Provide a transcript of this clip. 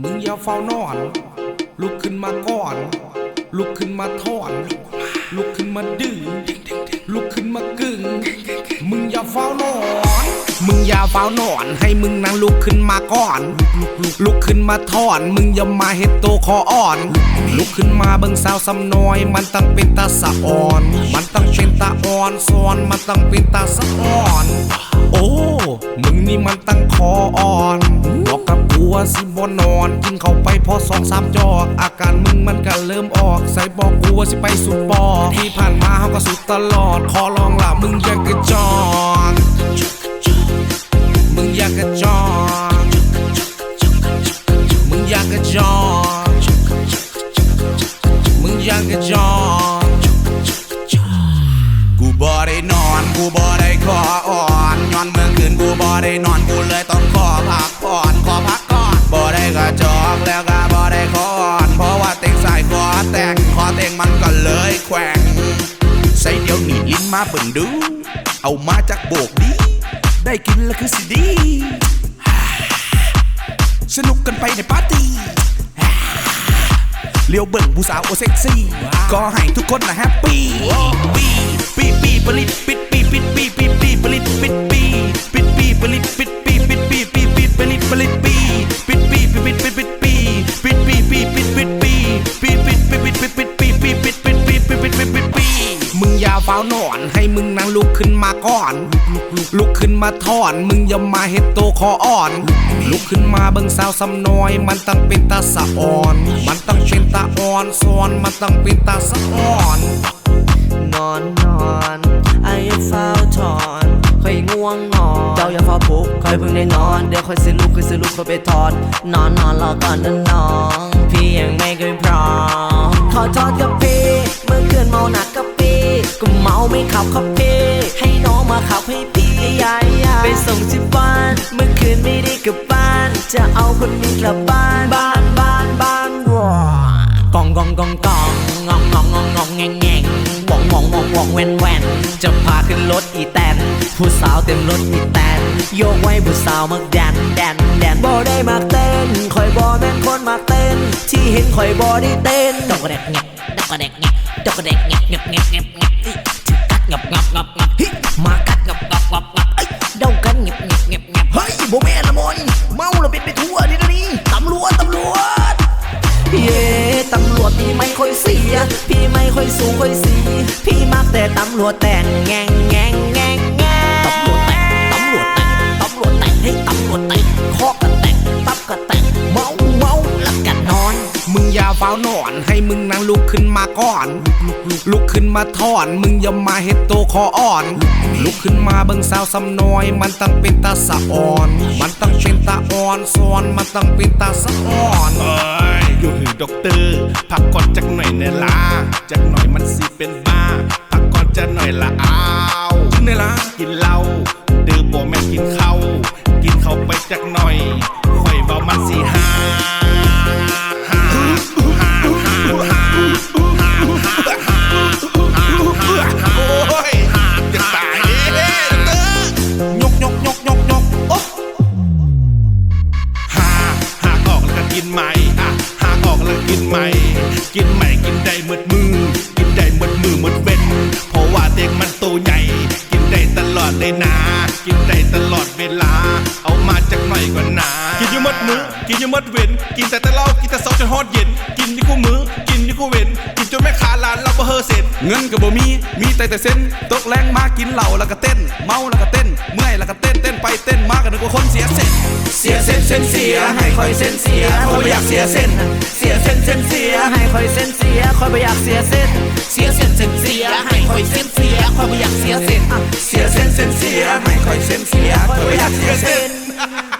มึงอย่าเฝ้านอน ลุกขึ้นมาก่อน ลุกขึ้นมาถอน ลุกขึ้นมาดื้อลุกขึ้นมากึ่งมึงอย่าเฝ้านอน มึงอย่าเฝ้านอน ให้มึงนั่งลุกขึ้นมาก่อน ลุกขึ้นมาถอน มึงอย่ามาเฮ็ดโตคออ่อน ลุกขึ้นมาเบิ่งสาวสำน้อย มันต้องเป็นตาสะอ่อน มันต้องเป็นต อ่อนซอนมันต้งเป็นตาสะอ่อน โอ้ มึงนี่มันตั้งคออ่อนบอกกับกูว่าสิบ่นอน กินเข้าไปพอสองสามจอก อาการมึงมันก็เริ่มออก ใส่บอกกูว่าสิไปสุดปอที่ผ่านมาเฮาก็สุดตลอด ขอลองละมึงอยากระจอกมึงอยากระจอกมึงอยากระจอกมึงอยากระจอก กูบ่ได้ขออ่อนย้อนเมื่อคืนกูบ่ได้นอนกูเลยต้องขอพักผ่อนขอพักก่อนบ่ได้กระจอกแล้วก็บ่ได้ขออ่อนเพราะว่าเต็งสายคอแต่งคอเต็งมันก็เลยแขวงใส่เดี๋ยวหนีลิ้นมาเบิ่งดู เอามาจากโบกดี ได้กินแล้วคือสิดี สนุกกันไปในปาร์ตี้เลี้ยวเบิ่งผู้สาวโอเซ็กซี่ ก็ให้ทุกคนนะแฮปปี้ปีปีปีปลิด ลุกขึ้นมาก่อน ลุกขึ้นมาถอน มึงอย่ามาเฮ็ดโตคออ่อน ลุกขึ้นมาเบิ่งสาวสำน้อย มันต้องเป็นตาสะอ่อน มันต้องเป็นตาอ่อนซอนมันต้องเป็นตาสะอ่อน นอนนอนไอ้เฝ้าถอนค่อยง่วงนอนเจ้าอย่าเฝ้าปลุกค่อยเพิ่งได้นอน เดี๋ยวค่อยสิลุกค่อยสิลุกค่อยไปถอน นอนนอนรอก่อนนะน้อง พี่ยังไม่เคยพร้อมขอทอดกับพี่เมื่อคืนเมาหนักกับพี่ก็เมาไม่ขับครับพี่ให้น้องมา ขับให้พี่ยายไปส่งที่บ้าน เมื่อคืนไม่ได้กลับบ้าน จะเอาคนนี้กลับบ้านบ้านบ้านบ้านว้ากองกองกองกองงองงองงองงองแงงแงงวองวองวองวองแวนแวนจะพาขึ้นรถอีแตนผู้สาวเต็มรถอีแตนโยกไว้ผู้สาวมักแดนแดนแดนบ่ได้มักเต้นคอยบ่แม่นคนมักเต้น ที่เห็นคอยบ่ได้เต้นดอกกระแดกแงกดอกกระแดกแงกดอกกระแดกแงกแงกแงกแงกแงกอิถึงกัดงับงับงับงับ ยเสียพี่ไม่ค่อยสูงค่อยสี พี่มักแต่ตำรวจแต่งแงงแงงแงงแงงตำรวจแต่งตำรวจแต่งตำรวจแต่งให้ตำรวจแต่งคอกันแต่งตับกันแต่งเมาเมาแล้วกันนอน มึงอย่าเฝ้านอนให้มึงนั่งลุกขึ้นมาก่อน ลุกขึ้นมาถอน มึงอย่ามาเฮ็ดโตคออ่อนลุกขึ้นมาเบิ่งสาวสำน้อย มันต้องเป็นตาสะอ่อน มันต้องเป็นตาอ่อนซอน มันต้องเป็นตาสะอ่อนเอ้ยอยู่หือด็อกเตอร์พักก่อนจักาดื่มบ่แม่กินข้าวกินเข้าไปจักหน่อยค่อยเบามันสิหาหาหาหาหาโอ้ยหาจะตายเด้ด็อกเตอร์ยกยกยกยกยกโอ้หาหากออกแล้วก็กินใหม่ อะหาออกแล้วกินใหม่ กินใหม่กินได้หมดมือ กหน่อยก่อนนะกินอยี่หมดมือกินอยี่หมดเว้นกินแต่แต่เหล้ากินแต่ซอสจนฮอดเย็น กินอยี่คู่มือกินอยี่คู่เว้นกินจนแม่ค้าร้านเราบ่เฮอเสร็จเงินก็บ่มีมีแต่แต่เส้นตกแรงมากินเหล้าแล้วก็เต้น เมาแล้วก็เต้น เมื่อยแล้วก็เต้นเต้นไปเต้นมากันนึกว่าคนเสียเส้นเสียเส้นเส้นเสียให้คอยเส้นเสียเพราะว่าอยากเสียเส้นเสียเส้นเส้นเสียให้คอยเส้นเสียคอยไม่อยากเสียเส้นเสียเส้นเส้นเสียให้คอยเส้นเสียคอยไม่อยากเสียเส้นเสียเส้นเส้นเสียให้คอยเส้นเสียเพราะว่าอยากเสียเส้นน